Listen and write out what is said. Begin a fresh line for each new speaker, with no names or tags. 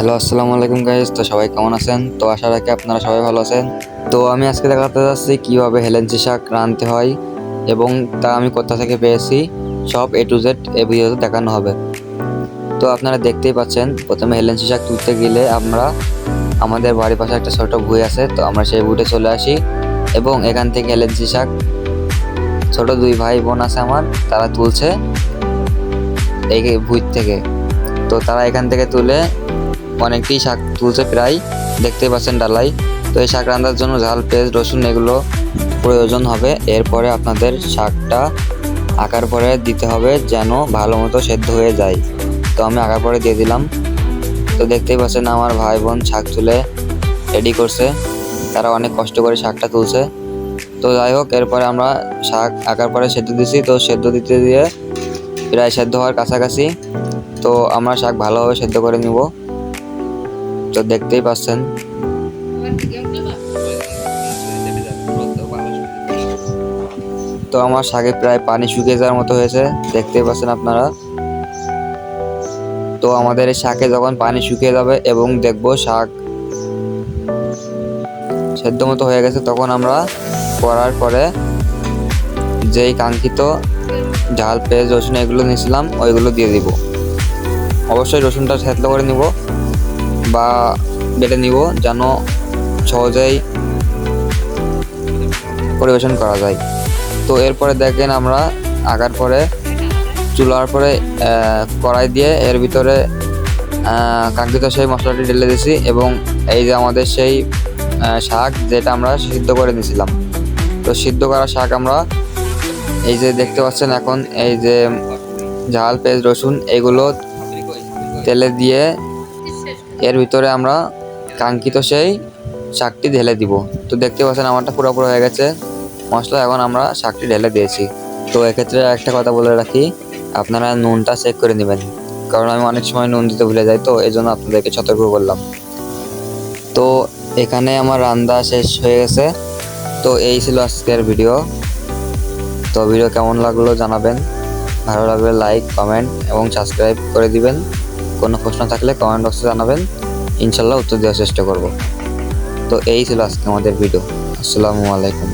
Hello, আসসালামু আলাইকুম guys তো সবাই কেমন আছেন? তো আশা রাখি আপনারা সবাই ভালো আছেন। তো আমি আজকে দেখাতে যাচ্ছি কীভাবে হেলেঞ্চি শাক রাঁধতে হয় এবং তা আমি কোথা থেকে পেয়েছি। সব এ টু জেড এই ভিডিওতে দেখানো হবে। তো আপনারা দেখতেই পাচ্ছেন, প্রথমে হেলেঞ্চি শাক তুলতে গেলে আমরা আমাদের বাড়ির পাশে একটা ছোট ভুঁই আছে, তো আমরা সেই ভুঁটে চলে আসি এবং এখান থেকে হেলেঞ্চি শাক ছোট দুই ভাই বোন আছে আমার, তারা তুলছে এই ভুঁই থেকে। তো তারা এখান থেকে তুলে অনেকটাই শাক তুলছে প্রায় দেখতে পাচ্ছেন ডালাই। তো এই শাক রান্নার জন্য ঝাল, পেঁয়াজ, রসুন এগুলো প্রয়োজন হবে। এরপরে আপনাদের শাকটা আঁকার পরে দিতে হবে যেন ভালো মতো সেদ্ধ হয়ে যায়। তো আমি আঁকার পরে দিয়ে দিলাম। তো দেখতেই পাচ্ছেন আমার ভাই বোন শাক তুলে রেডি করছে। তারা অনেক কষ্ট করে শাকটা তুলছে। তো যাই হোক, এরপরে আমরা শাক আঁকার পরে সেদ্ধ দিছি। তো সেদ্ধ দিতে দিয়ে প্রায় সেদ্ধ হওয়ার কাছাকাছি। তো আমরা শাক ভালোভাবে সেদ্ধ করে নিব। তো দেখতেই পাচ্ছেন। তো আমার শাকে প্রায় পানি শুকিয়ে যাওয়ার মতো হয়েছে, দেখতেই পাচ্ছেন আপনারা। তো আমাদের এই শাকে যখন পানি শুকিয়ে যাবে এবং দেখব শাক সেদ্ধ মতো হয়ে গেছে, তখন আমরা করার পরে যেই কাঙ্ক্ষিত ঝাল পেঁয়াজ রসুন এগুলো নিয়েছিলাম, ওইগুলো দিয়ে দিব। অবশ্যই রসুনটা থেতলো করে নিব। বা বেটে নিব যেন সহজেই পরিবেশন করা যায়। তো এরপরে দেখেন আমরা আঁকার পরে, চুলার পরে কড়াই দিয়ে এর ভিতরে কাঙ্ক্ষিত সেই মশলাটি ঢেলে দিয়েছি এবং এই যে আমাদের সেই শাক যেটা আমরা সিদ্ধ করে নিয়েছিলাম। তো সিদ্ধ করা শাক আমরা এই যে দেখতে পাচ্ছেন এখন এই যে ঝাল, পেঁয়াজ, রসুন এগুলো তেলে দিয়ে এর ভিতরে আমরা কাঙ্ক্ষিত সেই শাকটি ঢেলে দিব। তো দেখতে পাচ্ছেন আমারটা পুরোপুরো হয়ে গেছে। মশলা এখন আমরা শাকটি ঢেলে দিয়েছি। তো এক্ষেত্রে একটা কথা বলে রাখি, আপনারা নুনটা চেক করে নেবেন। কারণ আমি অনেক সময় নুন দিতে ভুলে যাই তো এই জন্য আপনাদেরকে সতর্ক করলাম। তো এখানে আমার রান্না শেষ হয়ে গেছে। তো এই ছিল আজকের ভিডিও। তো ভিডিও কেমন লাগল জানাবেন। ভালো লাগলে লাইক কমেন্ট এবং সাবস্ক্রাইব করে দিবেন। কোনো প্রশ্ন থাকলে কমেন্ট বক্সে জানাবেন। ইনশাল্লাহ উত্তর দেওয়ার চেষ্টা করব। তো এই ছিল আজকে আমাদের ভিডিও আসসালামু আলাইকুম।